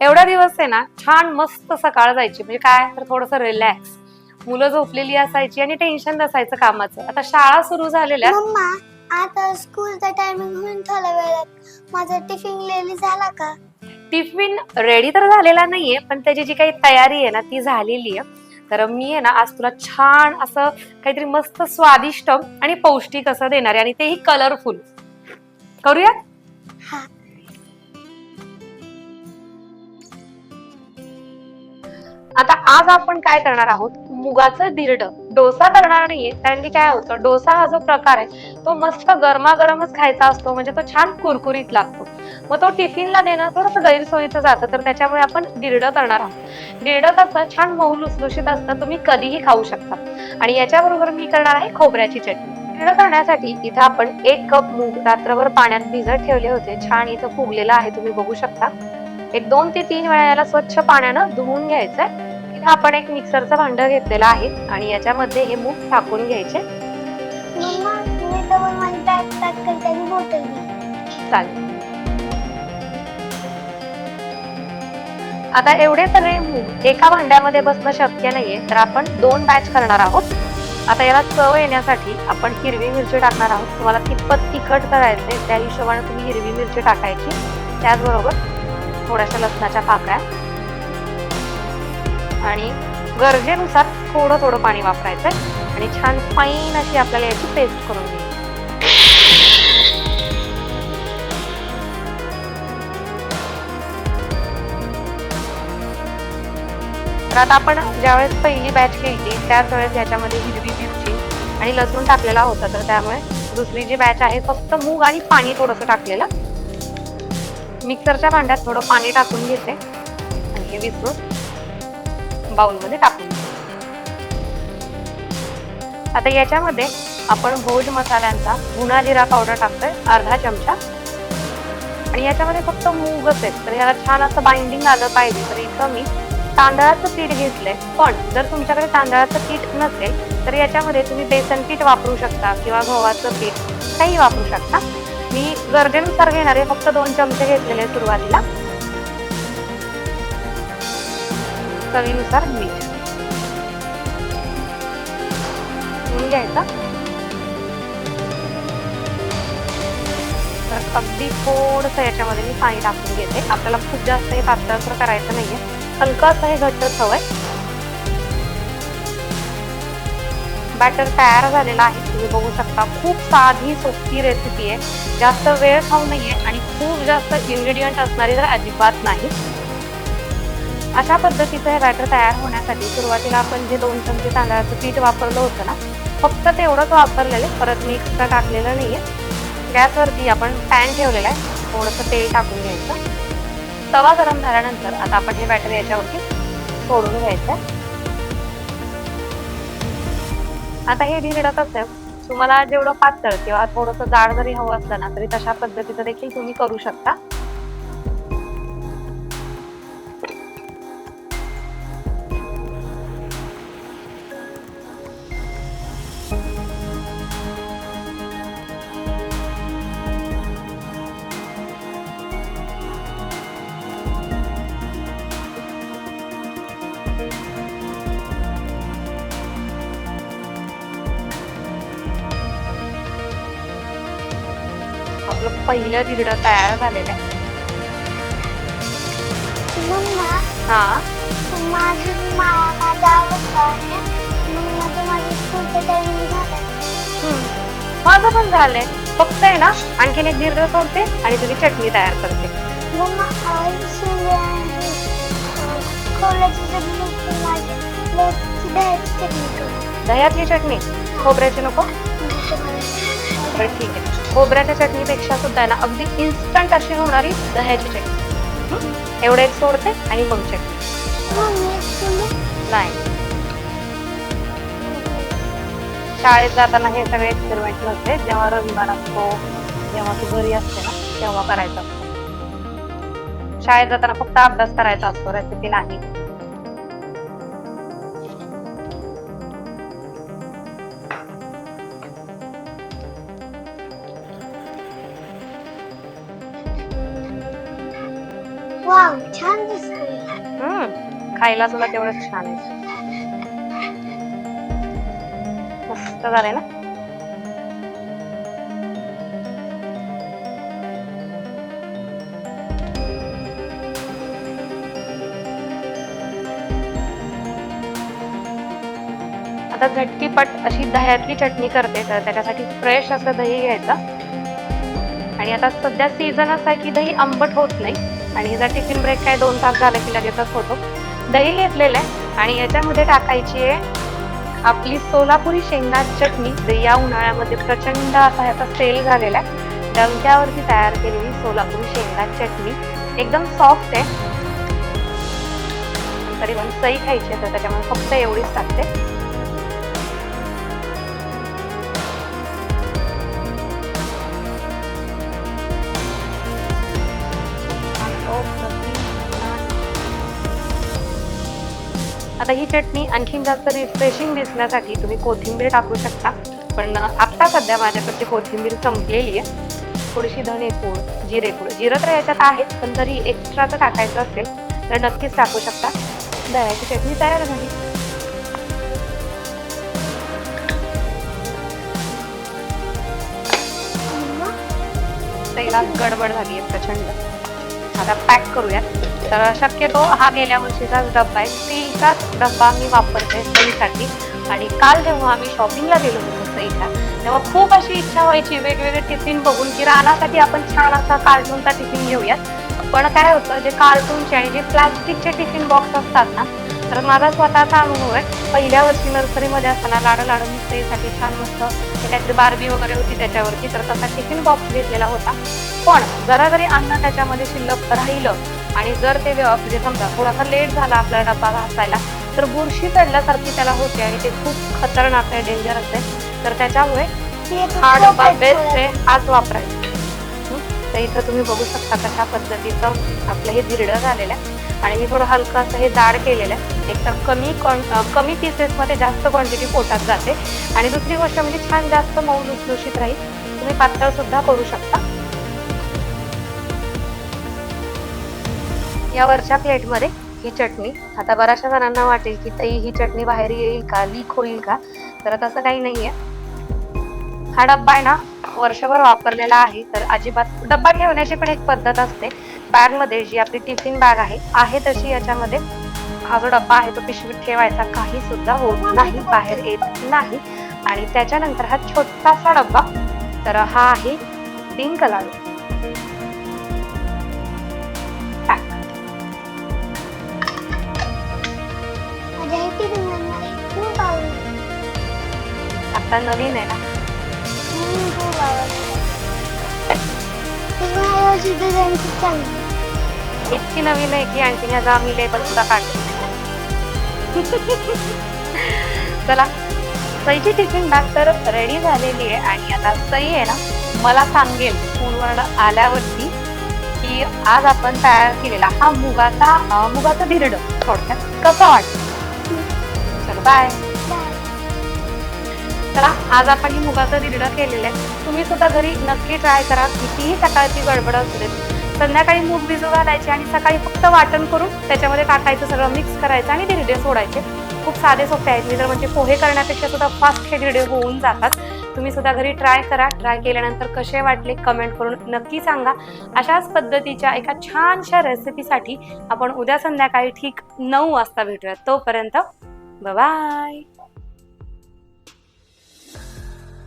एवढा दिवस आहे ना छान मस्त सकाळ जायची. म्हणजे काय तर थोडस रिलॅक्स मुलं झोपलेली असायची आणि टेन्शन नसायचं कामाचं. आता शाळा सुरू झालेल्या मम्मा आता स्कूलचा टायमिंग होऊन थोड्या वेळात माझा टिफिन लेली झाला का? टिफिन रेडी तर झालेला नाहीये पण त्याची जी काही तयारी आहे ना ती झालेली आहे. तर मी आहे ना आज तुला छान असं काहीतरी मस्त स्वादिष्ट आणि पौष्टिक असं देणार आहे आणि तेही कलरफुल करूया हा. आता आज आपण काय करणार आहोत? मुगाचं धिरड. डोसा करणार नाहीये. कारण की काय होतं? डोसा हा जो प्रकार आहे तो मस्त गरमागरमच खायचा असतो. म्हणजे तो छान कुरकुरीत लागतो. मग तो टिफिनला देणं थोडंसं गैरसोयीचं जातं. तर त्याच्यामुळे आपण धिरड करणार आहोत. धिरड कसं? छान मऊ लुसलुशीत असतं. तुम्ही कधीही खाऊ शकता. आणि याच्याबरोबर मी करणार आहे खोबऱ्याची चटणी. धिरड करण्यासाठी इथं आपण एक कप मूग रात्रभर पाण्यात भिजत ठेवले होते. छान इथं फुगलेलं आहे. तुम्ही बघू शकता. एक दोन ते तीन वेळा याला स्वच्छ पाण्यानं धुवून घ्यायचंय. इथं आपण एक मिक्सरचं भांड घेतलेलं आहे आणि याच्यामध्ये हे मूग टाकून घ्यायचे. चालेल. आता एवढे सगळे मूग एका भांड्यामध्ये बसणं शक्य नाहीये तर आपण दोन बॅच करणार आहोत. आता याला चव येण्यासाठी आपण हिरवी मिरची टाकणार आहोत. तुम्हाला कितपत तिखट करायचे त्या हिशोबाने तुम्ही हिरवी मिरची टाकायची. त्याचबरोबर थोड्याशा लसणाच्या पाकळ्या. आणि गरजेनुसार थोडं थोडं पाणी वापरायचंय आणि छान फाईन अशी आपल्याला याची पेस्ट करून घ्यायची. तर आता आपण ज्यावेळेस पहिली बॅच केली त्याच वेळेस याच्यामध्ये हिरवी मिरची आणि लसूण टाकलेला होता. तर त्यामुळे दुसरी जी बॅच आहे फक्त मूग आणि पाणी थोडंसं टाकलेलं. मिक्सरच्या भांड्यात थोडं पाणी टाकून घेते आणि हे विसरून बाउलमध्ये टाकून घेते. आता याच्यामध्ये आपण भोज मसाल्यांचा गुन्हा जिरा पावडर टाकतोय अर्धा चमचा. आणि याच्यामध्ये फक्त मूगच आहे तर याला छान असं बाइंडिंग आलं पाहिजे तर इथं मी तांदळाचं पीठ घेतलंय. पण जर तुमच्याकडे तांदळाचं पीठ नसेल तर याच्यामध्ये तुम्ही बेसन पीठ वापरू शकता किंवा गव्हाचं पीठ काही वापरू शकता. मी गरजेनुसार घेणार आहे. फक्त दोन चमचे घेतलेले सुरुवातीला. चवीनुसार मीठ. घ्यायचा. तर अगदी थोडस याच्यामध्ये मी पाणी टाकून घेते. आपल्याला खूप जास्त हे पातळसर करायचं नाहीये. हलकं असं हे घट्टच हवंय बॅटर तयार झालेला आहे. तुम्ही बघू शकता खूप साधी सोपी रेसिपी आहे. जास्त वेळ खाऊ नाहीये आणि खूप जास्त इन्ग्रेडियंट असणारी तर अजिबात नाही. अशा पद्धतीचं हे बॅटर तयार होण्यासाठी सुरुवातीला आपण जे दोन चमचे तांदळाचं पीठ वापरलं होतं ना फक्त तेवढंच वापरलेलं आहे. परत मी एक्स्ट्रा टाकलेलं आहे गॅसवरती आपण पॅन ठेवलेला आहे. थोडंसं तेल टाकून घ्यायचं. तवा गरम झाल्यानंतर आता आपण हे बॅटर याच्यावरती सोडून घ्यायचं आता हे धिरडं कसं आहे तुम्हाला जेवढं पातळ किंवा थोडंसं जाड जरी हवं असलं ना तरी तशा पद्धतीचं देखील तुम्ही करू शकता. आपलं पहिलं धिरडं तयार झालेलं आहे. मम्मा हा? माझी मा- माझा आवडता आहे मग माझं माझं स्कूलचं टायमिंग झालं हम्म. माझं पण झालंय. फक्त आहे ना आणखीन एक धिरडं सोडते आणि तुझी चटणी तयार करते. मम्मा खोबऱ्याची चटणी पण माझी. प्लेटची दह्याची चटणी करू दह्याची चटणी? खोबऱ्याची नको? म्हणजे तुम्हाला बरं ठीक आहे. खोबऱ्याच्या चटणीपेक्षा सुद्धा ना अगदी इन्स्टंट अशी होणारी दह्याची चटणी. एवढे एवढं एक सोडते आणि मग चटणी. नाही. शाळेत जाताना हे सगळे एक्सपेरिमेंट नसते जेव्हा रविवार असतो जेव्हा तू घरी असते ना तेव्हा करायचं. असतो शाळेत जाताना फक्त अभ्यास करायचा असतो रेसिपी नाही. वाव छान दिसतोय. हम्म खायला सुद्धा तेवढंच छान आहे. मस्त झालंय ना? आता झटकीपट अशी दह्यातली चटणी करते तर त्याच्यासाठी फ्रेश असं दही घ्यायचं. आणि आता सध्या सीझन असा आहे की दही आंबट होत नाही. आणि ह्याचा टिफिन ब्रेक काय दोन तास झाला की लगेचच होतो. दही घेतलेलं आहे आणि याच्यामध्ये टाकायची आहे आपली सोलापुरी शेंगा चटणी. जे या उन्हाळ्यामध्ये प्रचंड असा ह्याचा सेल झालेला आहे. डंक्यावरती तयार केलेली सोलापुरी शेंगा चटणी. एकदम सॉफ्ट आहे. तरी पण सई खायची आहे तर त्याच्यामुळे फक्त एवढीच टाकते. आता ही चटणी आणखीन जास्त रिफ्रेशिंग दिसण्यासाठी तुम्ही कोथिंबीर टाकू शकता. पण आत्ता सध्या माझ्याकडची कोथिंबीर संपलेली आहे. थोडीशी धनेपूड जिरेपूड जिरं तर याच्यात आहेत पण जरी एक्स्ट्राचं टाकायचं असेल तर नक्कीच टाकू शकता. दह्याची चटणी तयार झाली. मम्मा, तेला गडबड झाली आहे प्रचंड. आता पॅक करूयात. तर शक्यतो हा गेल्या वर्षीचाच डब्बा आहे. स्टीलचाच डब्बा मी वापरते सईसाठी आणि काल जेव्हा आम्ही शॉपिंगला गेलो होतो सईच्या तेव्हा खूप अशी इच्छा व्हायची वेगवेगळे टिफिन बघून की रानासाठी आपण छान असा कार्टूनचा टिफिन घेऊयात. पण काय होतं जे कार्टूनचे आणि जे प्लास्टिकचे टिफिन बॉक्स असतात ना तर माझा स्वतःचा अनुभव आहे. पहिल्या वर्षी नर्सरीमध्ये असताना लाडू लाडू मी सईसाठी छान मस्त काहीतरी बारबी वगैरे होती त्याच्यावरती तर तसा टिफिन बॉक्स घेतलेला होता. पण जरा जरी अन्न त्याच्यामध्ये शिल्लक राहिलं आणि जर ते म्हणजे समजा थोडासा लेट झाला आपला डब्बा घासायला तर बुरशी चढल्यासारखी त्याला होते आणि ते खूप खतरनाक आहे डेंजरस आहे. तर त्याच्यामुळे हे आहे बेस्ट. आहे हाच वापरायचा? तर इथं तुम्ही बघू शकता कशा पद्धतीचं आपलं हे धिरडं झालेलं आहे. आणि मी थोडं हलकं असं हे जाड केलेलं आहे. एक तर कमी क्वां- कमी पीसेसमध्ये जास्त क्वांटिटी पोटात जाते. आणि दुसरी गोष्ट म्हणजे छान जास्त मऊ लुसलुशीत राहील. तुम्ही पातळ सुद्धा करू शकता. या वरच्या प्लेटमध्ये ही चटणी. आता बऱ्याचशा जणांना वाटेल की ताई ही चटणी बाहेर येईल का? लीक होईल का? तर तसं काही नाहीये. हा डब्बा आहे ना वर्षभर वापरलेला आहे तर अजिबात डब्बा ठेवण्याची पण एक पद्धत असते. बॅगमध्ये जी आपली टिफिन बॅग आहे आहे तशी याच्यामध्ये हा जो डब्बा आहे तो पिशवीत ठेवायचा काही सुद्धा होत नाही बाहेर येत नाही. आणि त्याच्यानंतर हा छोटासा डब्बा तर हा आहे डिंक लाडू. आता नवीन आहे ना. ती माझ्यावरची खूप चांगली. इतकी नवीन आहे की आणखी याचा आम्ही लेबल सुद्धा काढतो. चला सईची टिफिन बॅग तर रेडी झालेली आहे आणि आता सई आहे ना मला सांगेल स्कूलवर आल्यावरती की आज आपण तयार केलेला हा मुगाचा अं, मुगाचं धिरड थोडक्यात. कसं वाटतं? चलो बाय चला आज आपण ही मुगाचं धिरडं केलेलं आहे. तुम्ही सुद्धा घरी नक्की ट्राय करा. कितीही सकाळची गडबड असू दे संध्याकाळी मूग भिजू घालायचे आणि सकाळी फक्त वाटण करून त्याच्यामध्ये टाकायचं सगळं मिक्स करायचं आणि धिरडे सोडायचे. खूप साधे सोपे आहेत. मी तर म्हणजे पोहे करण्यापेक्षा सुद्धा फास्ट हे धिरडे होऊन जातात. तुम्ही सुद्धा घरी ट्राय करा. ट्राय केल्यानंतर कसे वाटले कमेंट करून नक्की सांगा. अशाच पद्धतीच्या एका छानशा रेसिपीसाठी आपण उद्या संध्याकाळी ठीक नऊ वाजता भेटूयात. तोपर्यंत बाय